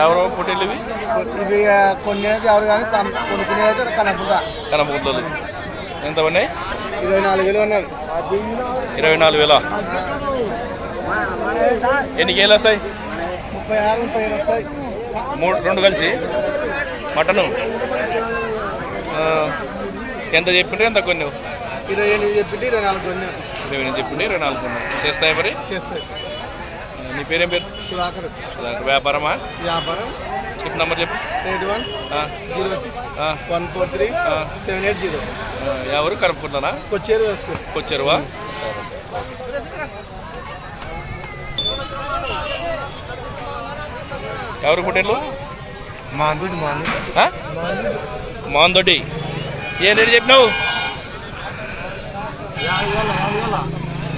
ఎవరో? పొట్టేళ్ళు ఇవి ఇవి కొన్ని ఎవరు కానీ కొనుక్కునేది కనపడ కనపగుడ్లు ఎంత ఉన్నాయి ఇరవై నాలుగు వేలు ఉన్నది ఇరవై నాలుగు వేల? ఎన్ని కేలు వస్తాయి? ముప్పై ఆరు ముప్పై ఏడు వస్తాయి. మూడు రెండు కలిసి? మటను? ఎంత చెప్పింటే ఎంత కొన్ని ఇరవై ఎనిమిది చెప్పి ఇరవై నాలుగు కొన్ని ఇరవై ఎనిమిది చెప్పింటే ఇరవై నాలుగు కొన్ని చేస్తాయి మరి? చేస్తాయి. నీ పేరేం పేరు? సుధాకర్. వ్యాపారమా? వ్యాపారం. చెప్పు నంబర్ చెప్పు. Eight one zero six one four three seven eight zero. ఎవరు కలుపుకుంటానా వచ్చేది వస్తుంది వచ్చారువా సరే సరే ఎవరు పుట్టిండ్రు మాందుడి? మాందొడ్డి ఏం రేటు చెప్పినావు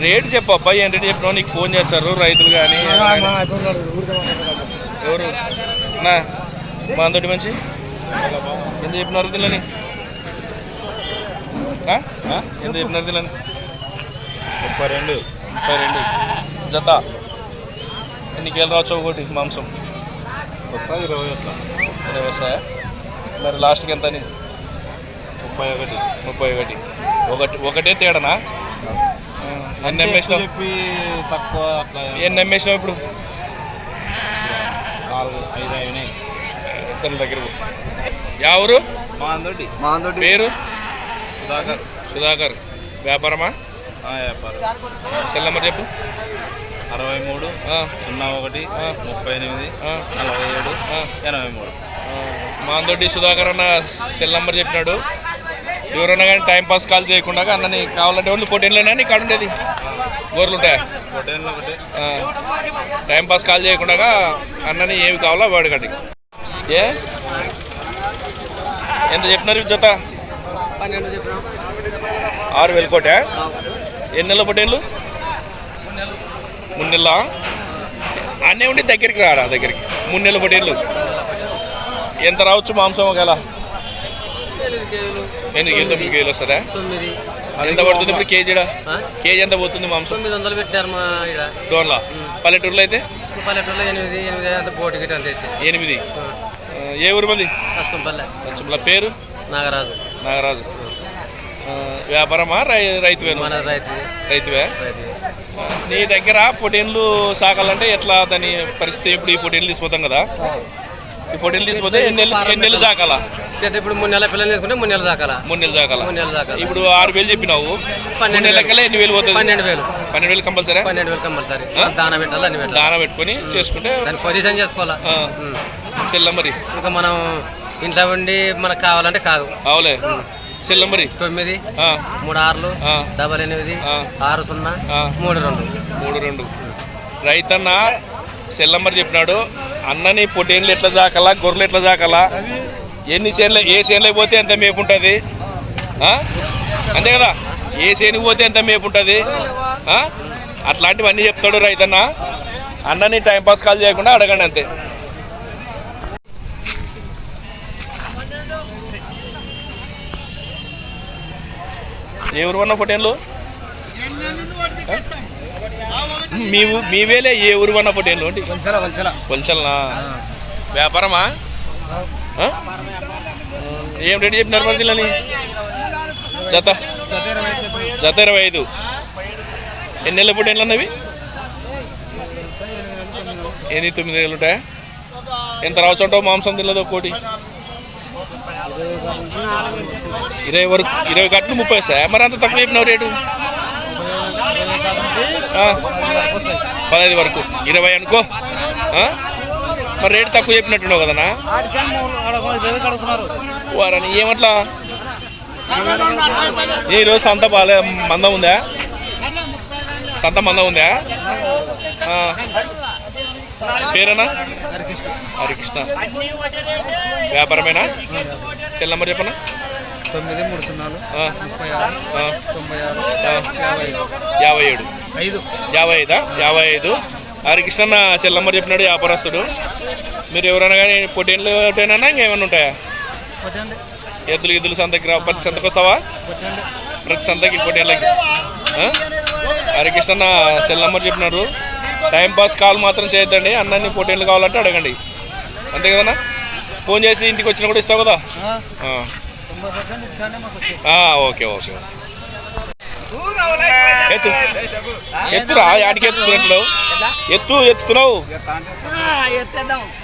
రేటు చెప్పు అబ్బాయి ఏం రేటు చెప్పినావు? నీకు ఫోన్ చేస్తారు రైతులు కానీ ఎవరు? నా? మాందొడ్డి మనిషి? ఎంత చెప్పినారు దీనిని? ఆ? ఎంత చెప్పినారు దీనిని? ముప్పై రెండు. ముప్పై రెండు. జత. ఎన్ని కేలు రావచ్చు ఒకటి మాంసం? వస్తుంది ఇరవై అట్లా ఇరవై వస్తాయా? మరి లాస్ట్కి ఎంత అని ముప్పై ఒకటి. ముప్పై ఒకటి. ఒకటి ఒకటే తేడానా? ఎన్ని అమ్మేసినావు చెప్పి తక్కువ అట్లా ఎన్ని ఇప్పుడు? నాలుగు ఐదు అయినాయి తన దగ్గర ఎవరు మాందోటి. మాందోటి. పేరు? సుధాకర్. సుధాకర్. వ్యాపారమా? వ్యాపారం. సెల్ నెంబర్ చెప్పు. అరవై మూడు ఆ, సున్నా ఒకటి. ముప్పై ఎనిమిది నలభై ఏడు. ఎనభై మూడు. మాందొడ్డి సుధాకర్ అన్న సెల్ నెంబర్ చెప్పినాడు. ఎవరన్నా కానీ టైం పాస్ కాల్ చేయకుండా అన్నని కావాలంటే ఓన్లీ ఫోర్టీన్లోనే నీకు కాడ ఉండేది. గోర్లు ఉంటాయా? హోటల్ ఒకటి ఆ, టైం పాస్ కాల్ చేయకుండా అన్నని ఏమి కావాలో వాడు కట్టి ఏ? ఎంత చెప్పినారు జత? ఆరు వేల కోట? ఎన్ని నెలల పొట్టేళ్ళు మూడు నెలల? అన్నీ ఉండి దగ్గరికి రాడా దగ్గరికి. మూడు నెలల పొట్టేళ్ళు ఎంత రావచ్చు మాంసం ఒకవేళ? కేజీలు? ఎనిమిది కేజీ తొమ్మిది కేజీలు వస్తుందా? తొమ్మిది. ఎంత పడుతుంది ఇప్పుడు కేజీడా ఆ? కేజీ ఎంత పోతుంది మాంసం? తొమ్మిది వందలు పెట్టారు మా ఇక్కడ డోన్లా? పల్లెటూరులో అయితే? పల్లెటూరులో ఎనిమిది ఎనిమిది అంత బోటు గిట్ అంత ఎనిమిది? ఏ ఊరు మంది కష్టం పల్లె కొంచెం పేరు? నాగరాజు. నాగరాజు. వ్యాపారమా? రై రైతు రైతువే. రైతు ఆ, నీ దగ్గర పొటేన్లు సాకాలంటే ఎట్లా దాని పరిస్థితి? ఇప్పుడు ఈ పొటేన్లు తీసుకుపోతాం కదా. ఈ పొటేన్లు తీసుకుపోతే ఎన్ని ఎన్ని నెలలు సాకాలా అంటే ఇప్పుడు మూడు నెలల పిల్లలు తీసుకుంటే మూడు నెలలు దాకాల మూడు నెలలు సాకాలా మూడు నెలలు దాకాల ఇప్పుడు ఆరు వేలు చెప్పినావు. పన్నెండు నెలల వేలు. కల్లా ఎన్ని వేలు పోతుంది? పన్నెండు వేలు. పన్నెండు వేలు కంపల్సరీ? పన్నెండు వేలు కంపల్సరీ? దాన పెట్టాలి అన్ని పెట్టాలి? దాన పెట్టుకొని చేసుకుంటే దాన్ని పొజిషన్ చేసుకోవాలా. చెల్ల మరి ఇంకా మనం ఇంట్లో ఉండి మనకు కావాలంటే కాదు. అవులే. చెల్ల మరి తొమ్మిది మూడు ఆరులు డబల్ ఎనిమిది. ఆరు సున్నా. మూడు రెండు. మూడు రెండు. రైతన్న సెల్లమ్మర్ చెప్పినాడు అన్నని పొటేన్లు ఎట్లా జాకలా గొర్రెలు ఎట్లా జాకలా ఎన్ని సేన్లు ఏ సేన్లకు పోతే ఎంత మేపు ఉంటుంది? అంతే కదా? ఏ సేనుకి పోతే ఎంత మేపు ఉంటుంది? అట్లాంటివన్నీ చెప్తాడు రైతన్న. అన్నని టైంపాస్ కాల్ చేయకుండా అడగండి అంతే. ఏ ఊరు అన్న పొటేన్లు మీ ఊ- మీవేలే ఏ ఊరు అన్న వంచల కొలచలనా వ్యాపారమా? ఏం రేటు చెప్పినారు మరి దీనిని జత? జత ఇరవై ఐదు. ఎన్ని నెలల పొటేన్లు అన్నవి? ఎనిమిది తొమ్మిది నెలలు ఉంటాయా? ఎంత రావచ్చు అంటావు మాంసం తినలేదు కోటి? ఇరవై వరకు ఇరవై కట్లు ముప్పై వస్తాయా? మరి అంత తక్కువ చెప్పినావు రేటు? పదహైదు వరకు. ఇరవై అనుకో. మరి రేటు తక్కువ చెప్పినట్టున్నావు కదనా వారని ఏమట్లా? ఈరోజు సంత బాగా మందం ఉందా? సంత మందం ఉందా. పేరేనా హరికృష్ణ. వ్యాపారమేనా? సెల్ నెంబర్ చెప్పనా తొమ్మిది మూడు సున్నాలు ముప్పై ఆరు తొంభై ఆరు. యాభై ఐదు. యాభై ఏడు. ఐదు. యాభై ఐదా? యాభై ఐదు. హరికృష్ణ సెల్ నెంబర్ చెప్పినాడు వ్యాపారస్తుడు. మీరు ఎవరైనా కానీ పొట్టేళ్ళు ఒకటేనా ఇంకేమైనా ఉంటాయా? ఎద్దులు గిద్దులు సంతకి రా ప్రతి సంతకి వస్తావా? ప్రతి సంతకి పొట్టేళ్ళకి? హరికృష్ణ సెల్ నెంబర్ చెప్పినారు టైం పాస్ కాల్ మాత్రం చేయొద్దండి అన్నీ పొట్టేళ్ళు కావాలంటే అడగండి. అంతే కదన్నా? ఫోన్ చేసి ఇంటికి వచ్చినా కూడా ఇస్తావు కదా? ఓకే ఓకే ఎత్తు. ఎత్తురా యాడికి ఎత్తుతున్నట్లు ఎత్తు ఎత్తుతున్నావు.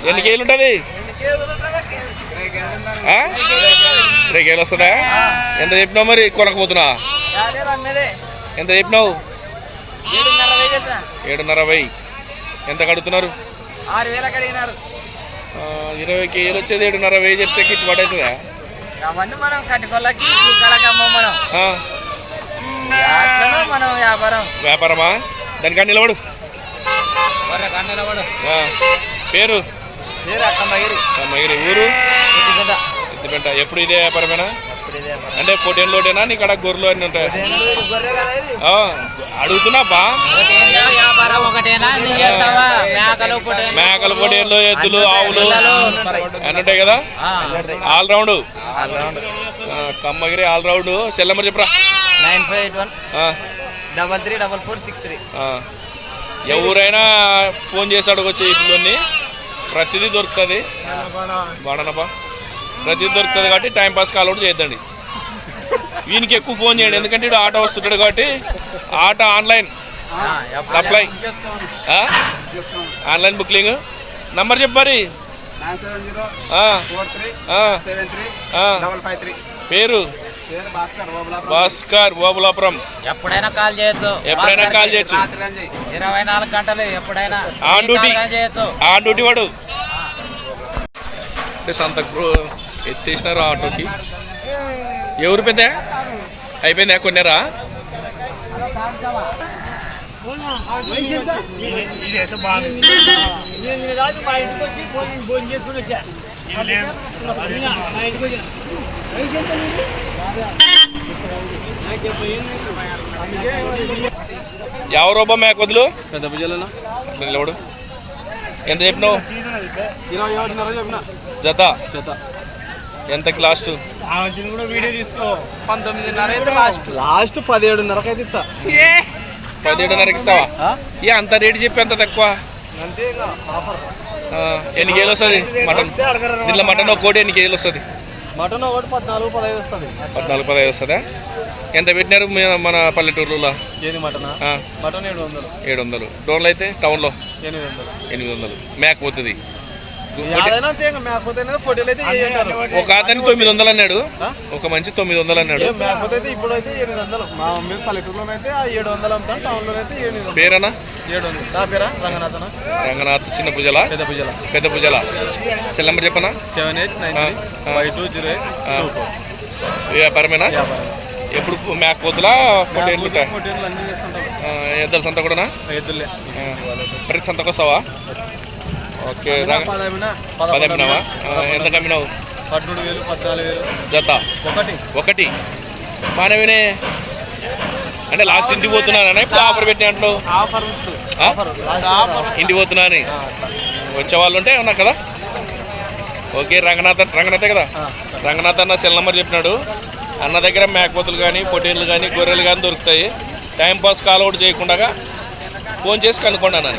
ఎన్ని కేజీలు ఉంటుంది? ఇరవై కేజీలు వస్తుందా? ఎంత చెప్పినావు మరి కొనకపోతున్నా? ఎంత చెప్పినావు? ఏడున్నర వెయ్యి. ఎంత కడుతున్నారు ఇరవై కేజీలు వచ్చేది ఏడున్నర వెయ్యి చెప్తే గిట్టుబాటు అవుతుందా అవన్నీ మనం కట్టుకోళ్ళకి కుక్కలకి అమ్మం మనం. ఆ, అట్లనో మనం వ్యాపారం. వ్యాపారమా? దానికాడ నిలబడు. పేరు? ఊరు? ఎత్తిపెంట ఎప్పుడు ఇదే వ్యాపారమేనా? అంటే పొటేన్ లోటేనా నీ కాడ గొర్రెలు అన్నీ ఉంటాయి? అడుగుతున్నా బా. మేకలు పొటేన్లు ఎద్దులు ఆవులు. అన్నీ ఉంటాయి. కదా? ఆల్ రౌండ్ కమ్మగిరి ఆల్ రౌండ్ సెల్లమ్మర్ చెప్పరా? Nine five eight one double three double four six three. ఎవరైనా ఫోన్ చేసి అడగొచ్చు ఇంట్లోని ప్రతిదీ దొరుకుతుంది. బాడనపా ప్రతిదీ దొరుకుతుంది కాబట్టి టైం పాస్ కాల్ అవుట్ చేయొద్దండి. వీనికి ఎక్కువ ఫోన్ చేయండి. ఎందుకంటే ఇడు ఆటో వస్తుంటాడు కాబట్టి auto online supply? Online booking number చెప్పు మరి. నైన్ సెవెన్ జీరో ఆ, ఫోర్ త్రీ ఆ, సెవెన్ త్రీ ఆ. Double five three. పేరు పేరు. భాస్కర్ ఓబులాపురం. ఎప్పుడైనా కాల్ చేయొచ్చు. ఎప్పుడైనా కాల్ చేయొచ్చు. ఇరవై నాలుగు గంటలు ఎప్పుడైనా ఆన్ డ్యూటీ. వాడు. సంత ఎత్తేసినారు ఆటోకి. ఎవరు పెద్ద? అయిపోయిందా? కొన్నారా? ఎవరు రూపా మేక వదులు? నిలబడు ఎంత చెప్పినావు? ఇరవై ఒకటిన్నర చెప్పిన. జత? చేత ఎంతకి లాస్ట్? కూడా వీడియో తీసుకో. పంతొమ్మిదిన్నర అయితే లాస్ట్. లాస్ట్ పదిహేడున్నరకు అయితే ఇస్తా. పదిహేడున్నరకి ఇస్తావా? ఆ? ఏ అంత రేటు చెప్పి అంత తక్కువ? ఎన్ని కేజీలు వస్తుంది? మటన్. దీంట్లో మటన్ ఒక కోటి ఎన్ని కేజీలు వస్తుంది? మటన్ ఒకటి పద్నాలుగు పదహైదు వస్తుంది. పద్నాలుగు పదహైదు వస్తుందా? ఎంత పెట్టినారు మన పల్లెటూరులో ఏది మటన్? మటన్ ఏడు వందలు. ఏడు వందలు డోన్లో అయితే టౌన్లో? ఎనిమిది వందలు. ఎనిమిది వందలు. మేక పోతుంది. ఒక అతను తొమ్మిది వందలు అన్నాడు? ఒక మంచి తొమ్మిది వందలు అన్నాడు. ఏ మేకపోతే అయితే ఇప్పుడు అయితే ఎనిమిది వందలు. మా మమ్మీ పల్లెటూరులో అయితే ఆ ఏడు వందలు అమ్ముతాం టౌన్లో అయితే ఎనిమిది వందలు. పేరనా? ఏడు వందలు నా పేరా? రంగనాథన? రంగనాథ్ చిన్న పూజల పెద్ద భుజాల. పెద్ద పూజల సెల్ చెప్పనా? Seven eight nine. Five two zero eight వ్యాపారమేనా? వ్యాపారం. ఎప్పుడు మేక పోతులా? పొట్టేళ్ళు ఎద్దల సంత కూడానా? ఎద్దులే. ప్రతి సంతకు వస్తావా ఓకే రంగ పదమినా? పది అమ్మినావా ఆ, ఎంత కమ్మినావు పదమూడు వేలు పద్నాలుగు వేలు. జత? ఒకటి. ఒకటి. మానవినే? అంటే లాస్ట్ ఇంటికి పోతున్నానా ఇప్పుడు ఆఫర్ పెట్టి అంటున్నావు? ఆఫర్ ఇంటికి పోతున్నా అని వచ్చే వాళ్ళు ఉంటే ఉన్నా కదా? ఓకే రంగనాథ్ రంగనాథే కదా? రంగనాథ్ అన్న సెల్ నెంబర్ చెప్పినాడు. అన్న దగ్గర మేకపోతులు కానీ పొట్టేళ్ళు కానీ గొర్రెలు కానీ దొరుకుతాయి. టైం పాస్ కాల్ అవుట్ చేయకుండా ఫోన్ చేసి కనుక్కోండి అన్న